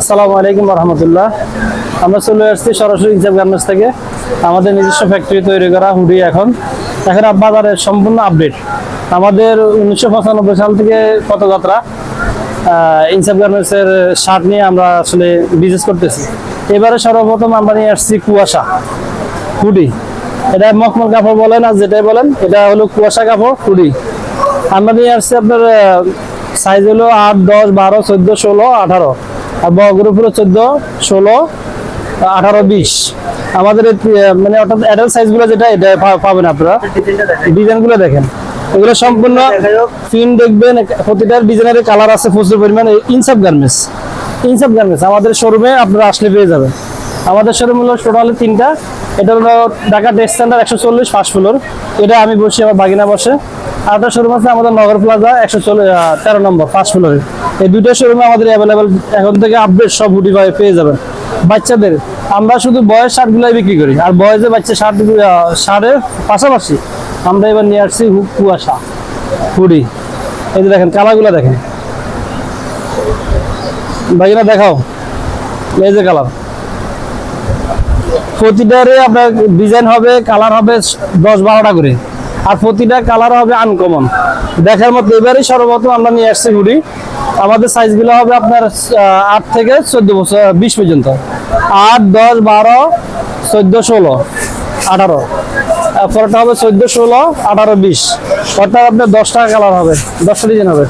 আসসালামু আলাইকুম রহমতুল্লাহ। আমরা চলে আসছি সরাসরি ইনসাফ গার্মেন্টস থেকে। আমাদের নিজস্ব ফ্যাক্টরি তৈরি করা হুডি এখন। এখন বাজারের সম্পূর্ণ আপডেট আমাদের উনিশশো পঁচানব্বই সাল থেকে পথযাত্রা ইনসাফ গার্মেন্টসের শার্ট নিয়ে আমরা আসলে বিজনেস করতেছি। এবারে সর্বপ্রথম আমরা নিয়ে আসছি কুয়াশা হুডি। এটা মখমল কাপড় বলেন আর যেটাই বলেন, এটা হলো কুয়াশা কাপড় হুডি। আমরা নিয়ে আসছি আপনার সাইজ হলো আট, দশ, বারো, চোদ্দ, ষোলো, আঠারো। বগরুপ হলো চোদ্দ, ষোলো আঠারো, বিশ। আমাদের মানে অর্থাৎ অ্যাডাল্ট সাইজগুলো যেটা, এটা পাবেন আপনারা। ডিজাইনগুলো দেখেন। এগুলো সম্পূর্ণ ফিন দেখবেন প্রতিটা ডিজাইনের কালার আছে প্রচুর পরিমাণে। ইনসাপ গার্মেন্টস ইনসাপ গার্মেন্টস আমাদের শোরুমে আপনারা আসলে পেয়ে যাবেন। আমাদের শোরুম হলো টোটালি তিনটা। এটা হলো ঢাকা টেক্স সেন্টার একশো চল্লিশ ফার্স্ট ফ্লোর এটা আমি বসি আমার বাগিনা বসে। আর একটা শোরুম আছে আমাদের নগর প্লাজা একশো তেরো নম্বর ফার্স্ট ফ্লোরে এই দুটো শোরুমে আমাদের অ্যাভেলেবেল এখন থেকে আপডেট সব হুডি পাবে- পেয়ে যাবেন। বাচ্চাদের, আমরা শুধু বয়স শার্টগুলাই বিক্রি করি। আর বয়সে বাচ্চা শার্ট শার্টের পাশাপাশি আমরা এবার নিয়ে আসছি হু- কুয়াশা হুডি এই যে দেখেন কালারগুলো দেখেন। বাকিটা দেখাও। এই যে কালার প্রতিটারে আপনার ডিজাইন হবে কালার হবে দশ বারোটা করে। আর প্রতিটা কালার হবে আনকমন দেখার মতো এবারেই সর্বপ্রথম আমরা নিয়ে আসছি হুডি। আমাদের সাইজগুলো হবে আপনার আট থেকে চোদ্দ বছর বিশ পর্যন্ত। আট, দশ, বারো, চোদ্দ, ষোলো, আঠারো। পরটা হবে চোদ্দ, ষোলো, আঠারো, বিশ। অর্থাৎ আপনার দশটা কালার হবে, দশটা ডিজাইন হবে।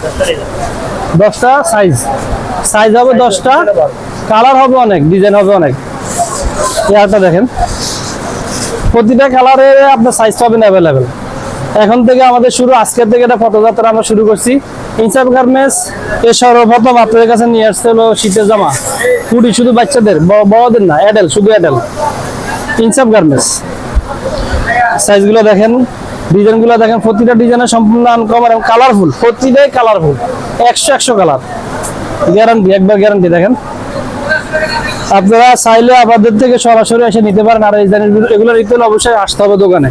দশটা সাইজ সাইজ হবে দশটা। কালার হবে অনেক ডিজাইন হবে অনেক। এয়ারটা দেখেন। প্রতিটা কালারের আপনার সাইজ পাবেন অ্যাভেলেবেল এখন থেকে আমাদের শুরু, আজকের থেকে এটা পথযাত্রা আমরা শুরু করছি। ইনসাফ গার্মেন্টস, এ সর্বপ্রথম আপনাদের কাছে নিয়ে আসতে হলো শীতের জামা। কুড়ি শুধু বাচ্চাদের বড়দের না অ্যাডেল শুধু অ্যাডেল ইনসাফ গার্মেন্টস। সাইজগুলো দেখেন ডিজাইনগুলো দেখেন, প্রতিটা ডিজাইনের সম্পূর্ণ আনকমন এবং কালারফুল প্রতিটাই কালারফুল একশো একশো কালার গ্যারান্টি একবার গ্যারান্টি দেখেন। আপনারা চাইলে আমাদের থেকে সরাসরি এসে নিতে পারেন আর এই জিনিসগুলো এগুলো নিতে হলে অবশ্যই আসতে হবে দোকানে।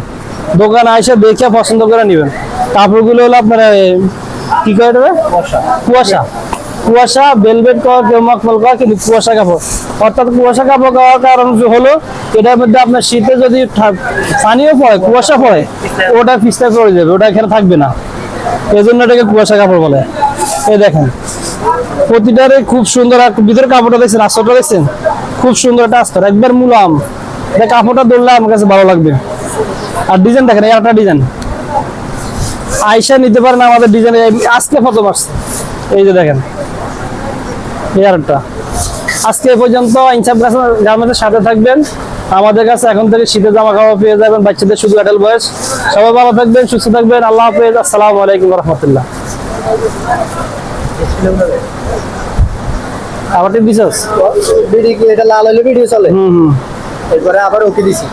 দোকানে এসে দেখে পছন্দ করে নেবেন। কাপড়গুলো হলো আপনার কি করে দেবে কুয়াশা। কুয়াশা। বেলভেট কর কেউ মকমল কর কিন্তু কুয়াশা কাপড়। অর্থাৎ কুয়াশা কাপড় খাওয়ার কারণ হলো এটার মধ্যে আপনার শীতে যদি পানিও পড়ে কুয়াশা পড়ে ওটা পিস্তা পড়ে যাবে ওটা এখানে থাকবে না। এই জন্য এটাকে কুয়াশা কাপড় বলে। এই দেখেন। প্রতিটারে খুব সুন্দর আর ভিতরে কাপড়টা দেখছেন আস্তরটা দেখছেন? খুব সুন্দর একটা আস্তর একবার মুলাম এটা কাপড়টা ধরলে আমার কাছে ভালো লাগবে। আর ডিজাইন দেখেন, এই একটা ডিজাইন। আইসা নিতে পারেন আমাদের ডিজাইন আজকে প্রথম আসছে এই যে দেখেন, এই আরেকটা। আজকে পর্যন্ত ইনসাফ গার্মেন্টের সাথে থাকবেন। আমাদের কাছে এখন থেকে শীতের জামা কাপড় পেয়ে যাবেন, বাচ্চাদের শুধু অ্যাডাল বয়স সবাই ভালো থাকবেন, সুস্থ থাকবেন। আল্লাহ হাফেজ। আসসালামু আলাইকুম রহমতুল্লাহ। আবার ঠিক দিছস ভিডিও কি এটা লাল হলে ভিডিও চলে? হুম হুম। এরপরে আবার ওকে দিছি।